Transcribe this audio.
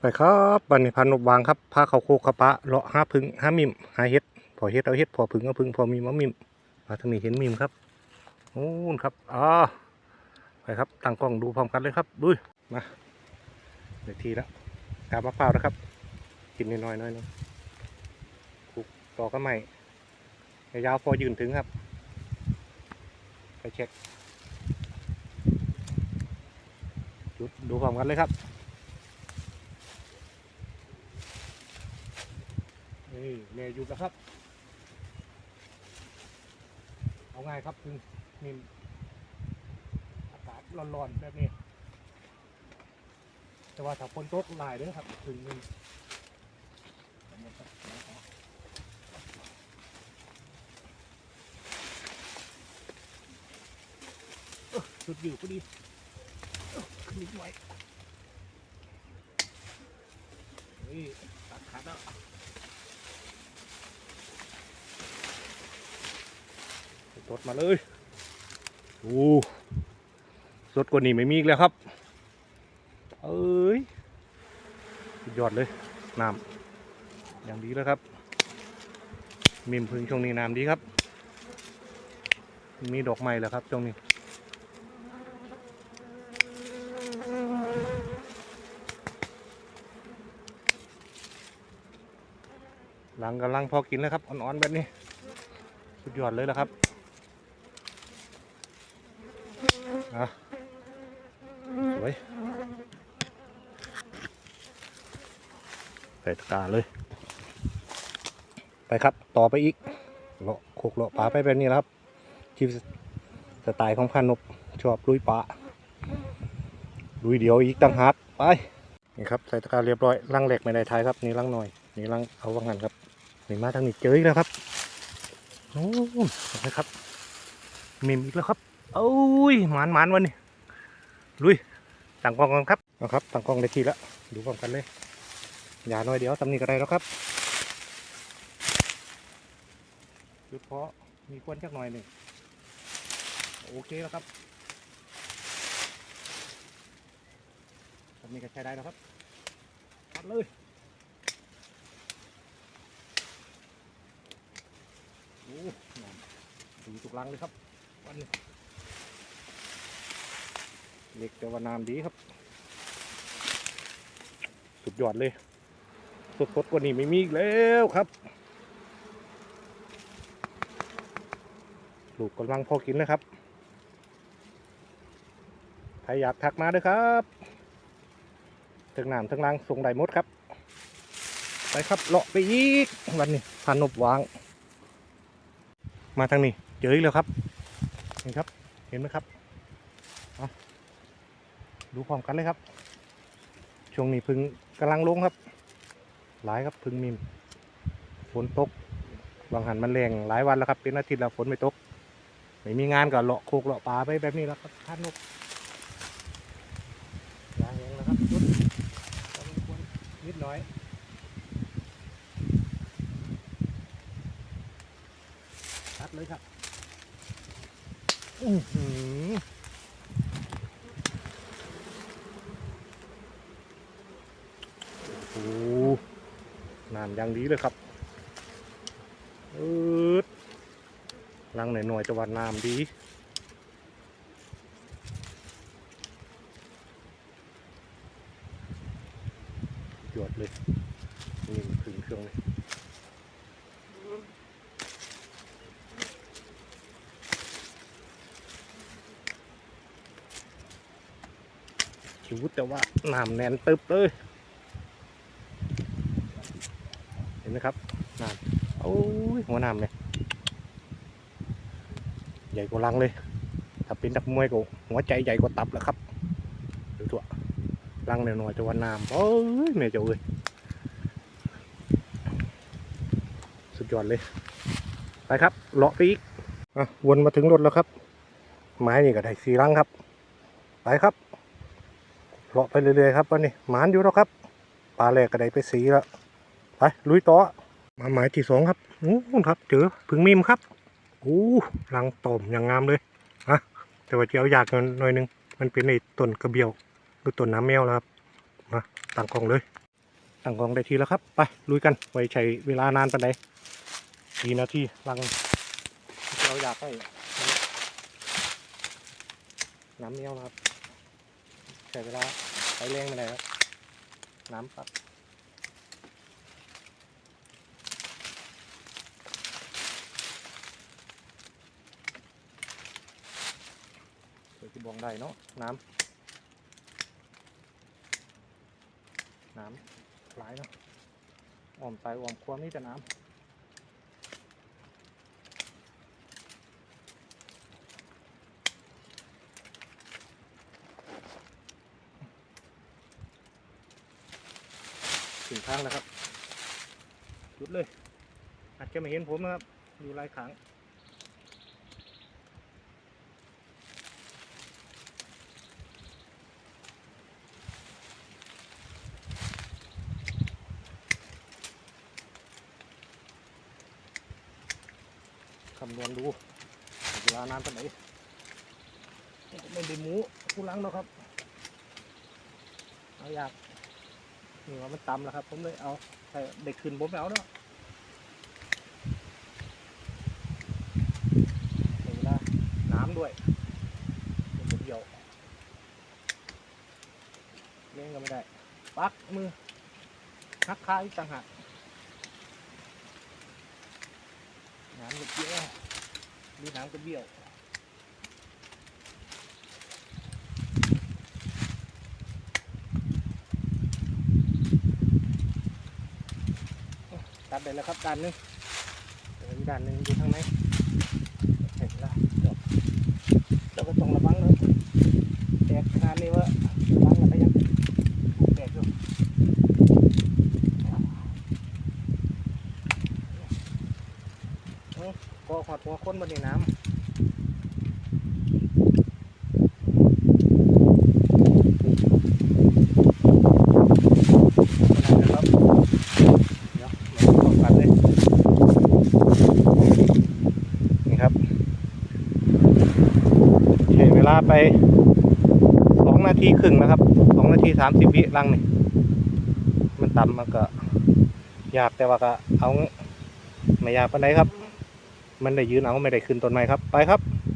ไปครับบันนี้พันนบวางครับพาเขาโคกเขาปะเลาะห้าพึ่งห้ามิมหาเห็ดพอเห็ดเอาเห็ดพอพึ่งเอาพึ่งพอมีมะมิมมาทางนี้เห็นมิมครับโอ้นครับอ่าไปครับตั้งกล้องดูพร้อมกันเลยครับดุยมาเดี๋ยวทีแล้วกาบมะพร้าวนะครับ กินน้อยๆหน้อยหนึงปลูกต่อก็ไม่ยาวพอยืนถึงครับ ไปเช็คจุดดูพร้อมกันเลยครับ นี่แม่หยุดแล้วครับ เอาง่ายครับคือนี่อากาศร้อนๆแบบนี้ แต่ว่าถ้าฝนตกหลายเด้อครับถึงนี่สุดอยู่พอดีขึ้นนิดหน่อยนี่ตัดขาดแล้ว สดมาเลยโอ้สดกว่านี้ไม่มีอีกแล้วครับ เอ้ยยอดเลยน้ำอย่างดีแล้วครับ มิมพึ่งช่วงนี้น้ำดีครับ มีดอกไม้แล้วครับช่วงนี้หลังกำลังพอกินแล้วครับอ่อนๆแบบนี้ สุดยอดเลยนะครับ อะสวยใส่ตะกาเลย ไปครับ ต่อไปอีกเลาะโคกเลาะป่าไปแบบนี้แล้วครับชีวิตสไตล์ของพันนบชอบลุยป่าลุยเดียวอีกตั้งหากไปนี่ครับใส่ตะกาเรียบร้อยลังเหล็กไม่ได้ท้ายครับนี่ลังหน่อยนี่ลังเอาว่างกันครับนี่มาทางนี้เจออีกแล้วครับโอ้นะครับมิมอีกแล้วครับ โอ้ยหมานหมานวันนี้ลุยตั้งกองกันครับนะครับตั้งกองได้ทีแล้วดูพร้อมกันเลยอย่าน้อยเดียวตำนี้ก็ได้แล้วครับหยุดเพาะมีควนจักหน่อยหนึ่งโอเคแล้วครับตำนี้ก็ใช้ได้แล้วครับตัดเลยโอ้น้ำสีตุกลังเลยครับวันนี้ เล็กแต่ว่าน้ำดีครับ สุดยอดเลย สดๆกว่านี้ไม่มีอีกแล้วครับลูกกำลังพอกินเลยครับ ใครอยากทักมาด้วยครับถึงน้ำถึงลังส่งได้หมดครับ ไปครับเลาะไปอีกวันนี้พานนบวาง มาทางนี้เจออีกแล้วครับ เห็นครับ เห็นไหมครับเอ ดูพร้อมกันเลยครับ ช่วงนี้พึ่งกำลังลงครับ หลายครับพึ่งมิมฝนตกบางหันมันแรงหลายวันแล้วครับ เป็นอาทิตย์แล้วฝนไม่ตก ไม่มีงานก็เลาะโคกเลาะป่าไปแบบนี้แล้วครับท่านนกยางแรงแล้วครับชุดพอสมควรนิดหน่อยตัดเลยครับ อื้อหือโอ้โห น้ำยังดีเลยครับเออลังหน่อยหน่อยๆแต่ว่าน้ำดีหยดเลยนี่มันถึงเครื่องเลยชิวแต่ว่าน้ำแน่นตึบเลย เห็นไหมครับน้ำโอ้ยหัวน้ำเลยใหญ่กว่าลังเลย ถ้าเป็นนักมวยก็หัวใจใหญ่กว่าตับแล้วครับดูตัวลังหน่อยๆจะว่าน้ำโอ้ยแม่เจ้าเอ้ยสุดยอดเลย ไปครับเลาะไปอีกอะวนมาถึงรถแล้วครับ ไม้นี่ก็ได้สี่ลังครับ ไปครับเลาะไปเรื่อยๆครับวันนี้หมานอยู่แล้วครับปลาแรกก็ได้ไปสีแล้ว ไปลุยต่อ มาหมายที่สองครับโอ้ครับเจอผึ่งมิมครับโอ้รังต่อมอย่างงามเลยอะแต่ว่าเจียวยากหน่อยนึง มันเป็นในต้นกระเบียวหรือต้นน้ำแมวแล้วครับมาตั้งกองเลยตั้งกองได้ทีแล้วครับ ไปลุยกันไว้ใช้เวลานานปันใดกี่นาทีลังเราอยากให้น้ำเนี้ยวนะครับใช้เวลาใช้แรงไปไหนครับน้ำปับอ งได้เนาะน้ำน้ำหลายเนาะอ่อมสายอ่อมความนี่จะน้ำถึงทางแล้วครับหยุดเลย อาจจะไม่เห็นผมนะครับ อยู่ลายครั้งำนวณดูเวลานานปานไหนไม่ได้หมูผู้หลังหรอกครับเอาอยากนี่ว่ามันต่ำแล้วครับ ผมเลยเอาแต่เด็กขึ้นผมไม่เอาเนาะเวลาน้ำด้วยเดี๋ยวผมเดียวเล่นก็ไม่ได้ ปักมือหักขาอีกต่างหากน้ำก็เบี้ยว มีน้ำก็เบี้ยวตัดได้แล้วครับด้านหนึงเดี๋ยวอีกด้านหนึงอยู่ทางไหน เสร็จแล้วเดี๋ยวเราก็ต้องระวังเลยแตกขนาดนี้ว่าระวังอะไรยังแตกอยู่เอ้าก็ขอดหัวคนบนในน้ำนะครับเดี๋ยวเราต้องกันเลย นี่ค รับใช้เวลาไปสองนาทีครึ่งนะครับสองนาทีสามสิบวิลังนี่มันต่ำมันก็ ยากแต่ว่าก็เอาไม่ยากปานใดครับ มันได้ยืนเอาไม่ได้ขึ้นต้นไม้ครับ ไปครับ